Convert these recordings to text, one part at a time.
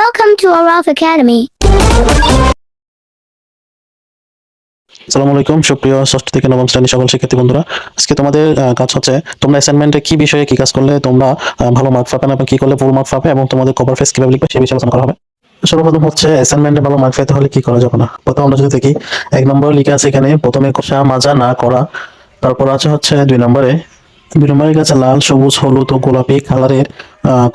Welcome to Araf Academy. আসসালামু আলাইকুম, সুপ্রিয় ষষ্ঠ থেকে নবম শ্রেণির সকল শিক্ষার্থী বন্ধুরা। আজকে তোমাদের কাজ হচ্ছে, তোমরা অ্যাসাইনমেন্টে কি বিষয়ে কি কাজ করলে তোমরা ভালো মার্ক পাবে না কি করলে ফুল মার্ক পাবে এবং তোমাদের কভার ফেস কীভাবে লিখবে সেই বিষয়ে আলোচনা করা হবে। সর্বপ্রথম হচ্ছে অ্যাসাইনমেন্টে ভালো মার্ক পেতে হলে কি করা যাবে না? প্রথম আমরা যদি দেখি, এক নম্বর লিখে আছে এখানে, প্রথমে কষা মাজা না করা, তারপর আছে হচ্ছে দুই নম্বরে। দুই নম্বরে কাছে লাল, সবুজ, হলুদ ও গোলাপি কালারের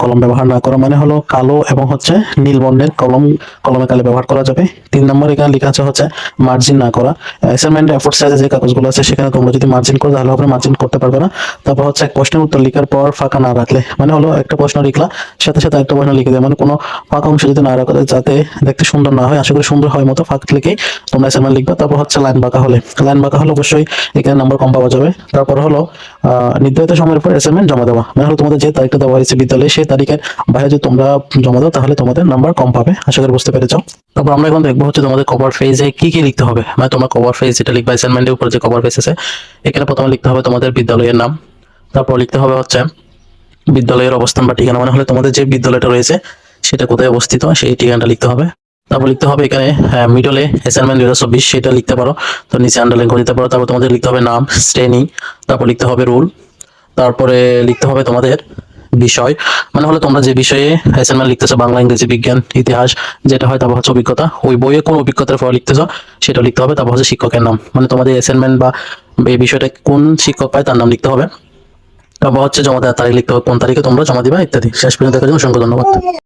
কলম ব্যবহার না করা মানে হলো কালো এবং হচ্ছে নীল বর্ণের কলম, কলমে কালে ব্যবহার করা যাবে। তিন নম্বর এখানে লেখা আছে হচ্ছে মার্জিন না করা। অ্যাসাইনমেন্ট এফোর্ট সাইজে যে কাগজগুলো আছে, সেখানে তোমরা যদি মার্জিন করো, তাহলে হবে মার্জিন করতে পারবে না। তারপর হচ্ছে এক প্রশ্নের উত্তর লেখার পর ফাঁকা না রাখলে মানে হলো একটা প্রশ্ন লিখলা, সাথে সাথে একটা প্রশ্ন লিখে দেয় মানে কোনো ফাঁকা অংশ যদি না রাখা, যাতে দেখতে সুন্দর না হয়। আশা করি সুন্দর হয় মতো ফাঁক লিখেই তোমরা অ্যাসাইনমেন্ট লিখবে। তারপর হচ্ছে লাইন বাঁকা হলে লাইন বাঁকা হলে অবশ্যই এখানে নাম্বার কম পাওয়া যাবে। তারপর হলো নির্ধারিত সময়ের পর অ্যাসাইনমেন্ট জমা দেওয়া। মানে হলো তোমাদের যে তারিখটা দেওয়া হয়েছে বিদ্যালয়ে সেই তারিখের বাইরে যদি তোমরা জমা দাও, তাহলে তোমাদের নাম্বার কম পাবে। আশা করি বুঝতে পেরেছ। তারপর আমরা এখন দেখব হচ্ছে তোমাদের কভার ফেজে কি কি লিখতে হবে। মানে তোমার কভার ফেজ যেটা লিখবে অ্যাসাইনমেন্টের উপর যে কভার ফেজ আছে, এখানে প্রথমে লিখতে হবে তোমাদের বিদ্যালয়ের নাম। তারপর লিখতে হবে হচ্ছে বিদ্যালয়ের অবস্থান বা ঠিকানা। মানে হলে তোমাদের যে বিদ্যালয়টা রয়েছে, সেটা কোথায় অবস্থিত, সেই ঠিকানাটা লিখতে হবে। তারপর লিখতে হবে এখানে মিডলে অ্যাসাইনমেন্ট দুই হাজার চব্বিশ, সেটা লিখতে পারো। তো নিচে আন্ডারলাইন করে দিতে পারো। তারপর তোমাদের লিখতে হবে নাম, শ্রেণি, তারপর লিখতে হবে রুল তারপরে লিখতে হবে তোমাদের বিষয়। মানে হলো তোমরা যে বিষয়ে অ্যাসাইনমেন্ট লিখতেছো, বাংলা, ইংরেজি, বিজ্ঞান, ইতিহাস, যেটা হয় তারপর হচ্ছে অভিজ্ঞতা, ওই বইয়ে কোন অভিজ্ঞতার ফল লিখতেছো, সেটা লিখতে হবে তারপর হচ্ছে শিক্ষকের নাম। মানে তোমাদের অ্যাসাইনমেন্ট বা এই বিষয়টা কোন শিক্ষক পায় তার নাম লিখতে হবে। তারপর হচ্ছে জমা দেওয়ার তারিখ লিখতে হবে, কোন তারিখে তোমরা জমা দিবা, ইত্যাদি। শেষ পর্যন্ত দেখার জন্য অসংখ্য ধন্যবাদ।